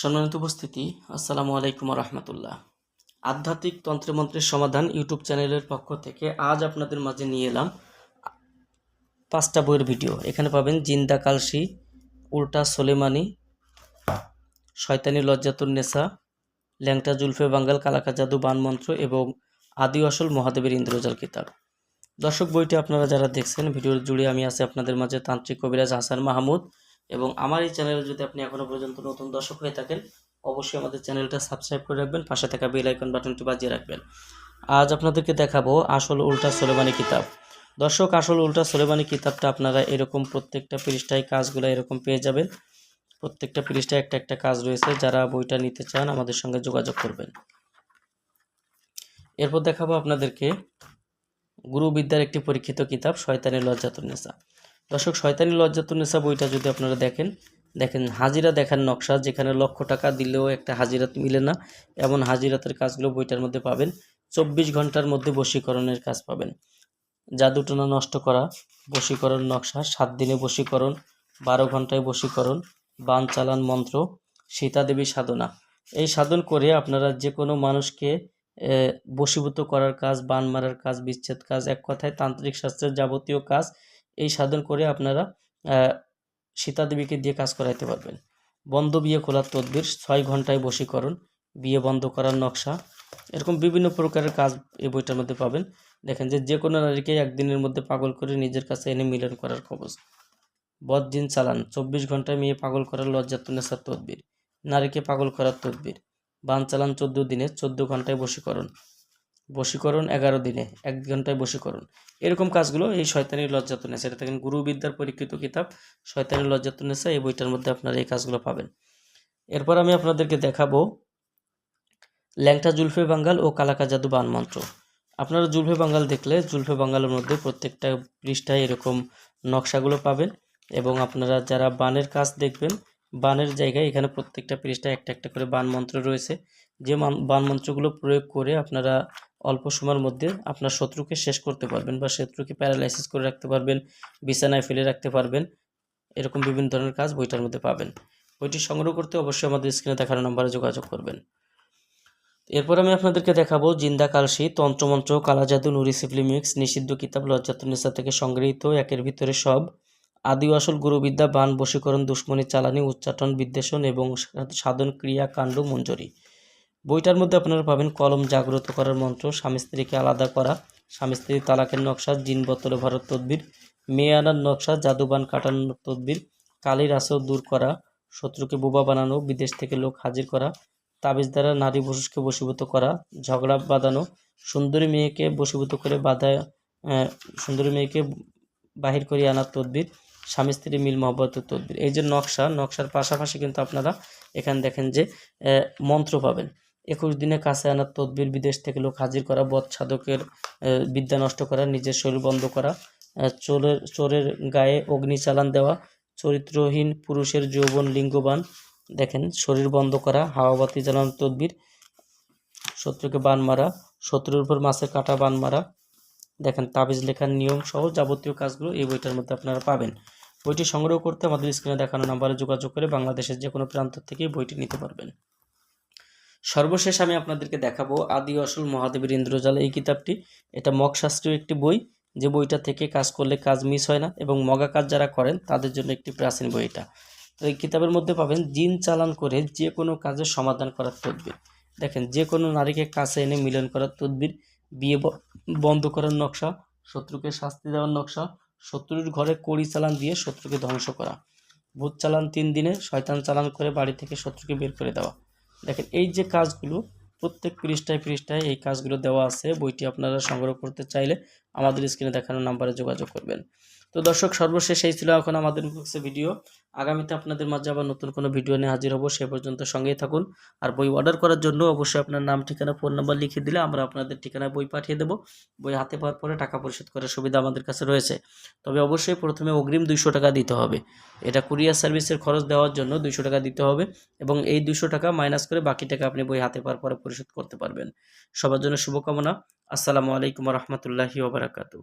সম্মানিত উপস্থিতি, আসসালামু আলাইকুম রহমতুল্লাহ আধ্যাত্মিক তন্ত্রমন্ত্রের সমাধান ইউটিউব চ্যানেলের পক্ষ থেকে আজ আপনাদের মাঝে নিয়ে এলাম পাঁচটা বইয়ের ভিডিও। এখানে পাবেন জিন্দা কালসি, উল্টা সোলেমানি, শয়তানি লজ্জাতুন নেশা, ল্যাংটা জুলফে বাঙ্গাল কালাকা জাদু বানমন্ত্র এবং আদি আসল মহাদেবের ইন্দ্রজাল কিতাব দর্শক বইটি আপনারা যারা দেখছেন, ভিডিওর জুড়ে আমি আছি আপনাদের মাঝে তান্ত্রিক কবিরাজ হাসান মাহমুদ। এবং আমার এই চ্যানেলে যদি আপনি এখনও পর্যন্ত নতুন দর্শক হয়ে থাকেন, অবশ্যই আমাদের চ্যানেলটা সাবস্ক্রাইব করে রাখবেন, পাশে থাকা বেল আইকন বাটনটি বাজিয়ে রাখবেন। আজ আপনাদেরকে দেখাবো আসল উল্টা সোলেমানি কিতাব। দর্শক, আসল উল্টা সোলেমানি কিতাবটা আপনারা এরকম প্রত্যেকটা পৃষ্ঠায় কাজগুলো এরকম পেয়ে যাবেন। প্রত্যেকটা পৃষ্ঠায় একটা একটা কাজ রয়েছে, যারা বইটা নিতে চান আমাদের সঙ্গে যোগাযোগ করবেন। এরপর দেখাবো আপনাদেরকে গুরুবিদ্যার একটি পরীক্ষিত কিতাব, শয়তানের লজ্জাতুন্নেসা দর্শক, শয়তানি লজ্জাতুন্নেসা বইটা যদি আপনারা দেখেন দেখেন হাজিরা দেখার নকশা, যেখানে লক্ষ টাকা দিলেও একটা হাজিরাত মিলে না, এমন হাজিরাতের কাজগুলো বইটার মধ্যে পাবেন। চব্বিশ ঘণ্টার মধ্যে বশীকরণের কাজ পাবেন। জাদুটনা নষ্ট করা, বশীকরণ নকশা, সাত দিনে বশীকরণ, বারো ঘন্টায় বশীকরণ, বান চালান মন্ত্র, সীতাদেবী সাধনা। এই সাধন করে আপনারা যে কোনো মানুষকে বশীভূত করার কাজ, বান মারার কাজ, বিচ্ছেদ কাজ, এক কথায় তান্ত্রিক শাস্ত্রের যাবতীয় কাজ এই সাধন করে আপনারা সীতাদেবীকে দিয়ে কাজ করাইতে পারবেন। বন্ধ বিয়ে খোলার তদবির, ছয় ঘন্টায় বশীকরণ, বিয়ে বন্ধ করার নকশা, এরকম বিভিন্ন প্রকারের কাজ এই বইটার মধ্যে পাবেন। দেখেন যে যে কোনো নারীকে একদিনের মধ্যে পাগল করে নিজের কাছে এনে মিলন করার খবর বদদিন চালান, চব্বিশ ঘন্টায় মেয়ে পাগল করার লজ্জাতুন্নেসার তদবির। নারীকে পাগল করার তদবির। বান চালান চোদ্দ দিনে, চোদ্দ ঘন্টায় বশীকরণ। বশীকরণ এগারো দিনে, এক ঘন্টায় বশীকরণ। এরকম কাজগুলো এই শয়তানির লজ্জাতুন্নেসা এটা দেখেন, গুরুবিদ্যার পরীক্ষিত কিতাব শয়তানির লজ্জাতুন্নেসা এই বইটার মধ্যে আপনারা এই কাজগুলো পাবেন। এরপর আমি আপনাদেরকে দেখাবো ল্যাংটা জুলফে বাঙ্গাল ও কালাকা জাদু বান মন্ত্র। আপনারা জুলফে বাঙ্গাল দেখলে জুলফে বাঙ্গালের মধ্যে প্রত্যেকটা পৃষ্ঠায় এরকম নকশাগুলো পাবেন এবং আপনারা যারা বানের কাজ দেখবেন, বানের জায়গায় এখানে প্রত্যেকটা পৃষ্ঠায় একটা একটা করে বান মন্ত্র রয়েছে। যে বান মন্ত্রগুলো প্রয়োগ করে আপনারা অল্প সময়ের মধ্যে আপনার শত্রুকে শেষ করতে পারবেন বা শত্রুকে প্যারালাইসিস করে রাখতে পারবেন, বিছানায় ফেলে রাখতে পারবেন, এরকম বিভিন্ন ধরনের কাজ বইটার মধ্যে পাবেন। বইটি সংগ্রহ করতে অবশ্যই আমাদের স্ক্রিনে দেখানো নম্বরে যোগাযোগ করবেন। এরপর আমি আপনাদেরকে দেখাবো জিন্দা কালসি তন্ত্রমন্ত্র কালাজাদু নুরি সিফলিমিক্স নিষিদ্ধ কিতাব লজ্জাতুন্নেসা থেকে সংগৃহীত, একের ভিতরে সব। আদি আসল গুরুবিদ্যা, বান, বশীকরণ, দুশ্মনী, চালানি, উচ্চাটন, বিদ্বেষণ এবং সাধন ক্রিয়া কাণ্ড মঞ্জরি। বইটার মধ্যে আপনারা পাবেন কলম জাগ্রত করার মন্ত্র, স্বামী স্ত্রীকে আলাদা করা, স্বামী স্ত্রী তালাকের নকশা, জিন বোতলে ভরার তদবির, মেয়ে আনার নকশা, জাদুবান কাটানোর তদবির, কালির আসর দূর করা, শত্রুকে বোবা বানানো, বিদেশ থেকে লোক হাজির করা তাবিজ দ্বারা নারী পুরুষকে বশীভূত করা, ঝগড়া বাঁধানো, সুন্দরী মেয়েকে বশীভূত করে বাধা সুন্দরী মেয়েকে বাহির করিয়ে আনার তদবির, স্বামী স্ত্রী মিল মহব্বতের তদবির। এই যে নকশা, নকশার পাশাপাশি কিন্তু আপনারা এখানে দেখেন যে মন্ত্র পাবেন। একুশ দিনে কাছে আনার তদবির বিদেশ থেকে লোক হাজির করা বদ সাধকের বিদ্যা নষ্ট করা, নিজের শরীর বন্ধ করা চোরের চোরের গায়ে অগ্নি চালান দেওয়া, চরিত্রহীন পুরুষের যৌবন লিঙ্গবান, দেখেন, শরীর বন্ধ করা হাওয়াবাতি জ্বালানোর তদবির, শত্রুকে বান মারা, শত্রুর উপর মাছের কাটা বান মারা, দেখেন, তাবিজ লেখার নিয়ম সহ যাবতীয় কাজগুলো এই বইটার মধ্যে আপনারা পাবেন। বইটি সংগ্রহ করতে আমাদের স্ক্রিনে দেখানো নাম্বারে যোগাযোগ করে বাংলাদেশের যে কোনো প্রান্ত থেকে বইটি নিতে পারবেন। সর্বশেষ আমি আপনাদেরকে দেখাবো আদি আসল মহাদেবের ইন্দ্রজাল। এই কিতাবটি, এটা মগশাস্ত্রীয় একটি বই। যে বইটা থেকে কাজ করলে কাজ মিস হয় না এবং মগা কাজ যারা করেন, তাদের জন্য একটি প্রাচীন বই এটা। তো এই কিতাবের মধ্যে পাবেন, জিন চালান করে যে কোনো কাজের সমাধান করার তদবির। দেখেন, যে কোনো নারীকে কাছে এনে মিলন করার তদবির, বিয়ে বন্ধ করার নকশা, শত্রুকে শাস্তি দেওয়ার নকশা, শত্রুর ঘরে কড়ি চালান দিয়ে শত্রুকে ধ্বংস করা, ভূত চালান তিন দিনে, শয়তান চালান করে বাড়ি থেকে শত্রুকে বের করে দেওয়া। দেখেন, এই যে কাজগুলো প্রত্যেক পৃষ্ঠায় পৃষ্ঠায় এই কাজগুলো দেওয়া আছে, বইটি আপনারা সংগ্রহ করতে চাইলে আমাদের স্ক্রিনে দেখানো নাম্বারে যোগাযোগ করবেন। তো দর্শক, সর্বশেষ এই ছিল এখন আমাদের ইনবক্সে ভিডিও আগামীতে আপনাদের মাঝে আবার নতুন কোনো ভিডিও নিয়ে হাজির হব, সে পর্যন্ত সঙ্গেই থাকুন। আর বই অর্ডার করার জন্য অবশ্যই আপনার নাম, ঠিকানা ফোন নাম্বার লিখে দিলে আমরা আপনাদের ঠিকানায় বই পাঠিয়ে দেবো। বই হাতে পাওয়ার পরে টাকা পরিশোধ করার সুবিধা আমাদের কাছে রয়েছে। তবে অবশ্যই প্রথমে অগ্রিম দুইশো টাকা দিতে হবে। এটা কুরিয়ার সার্ভিসের খরচ দেওয়ার জন্য দুইশো টাকা দিতে হবে এবং এই দুশো টাকা মাইনাস করে বাকি টাকা আপনি বই হাতে পাওয়ার পরে পরিশোধ করতে পারবেন। সবার জন্য শুভকামনা। আসসালামু আলাইকুম রহমতুল্লাহি ওবরাকাতু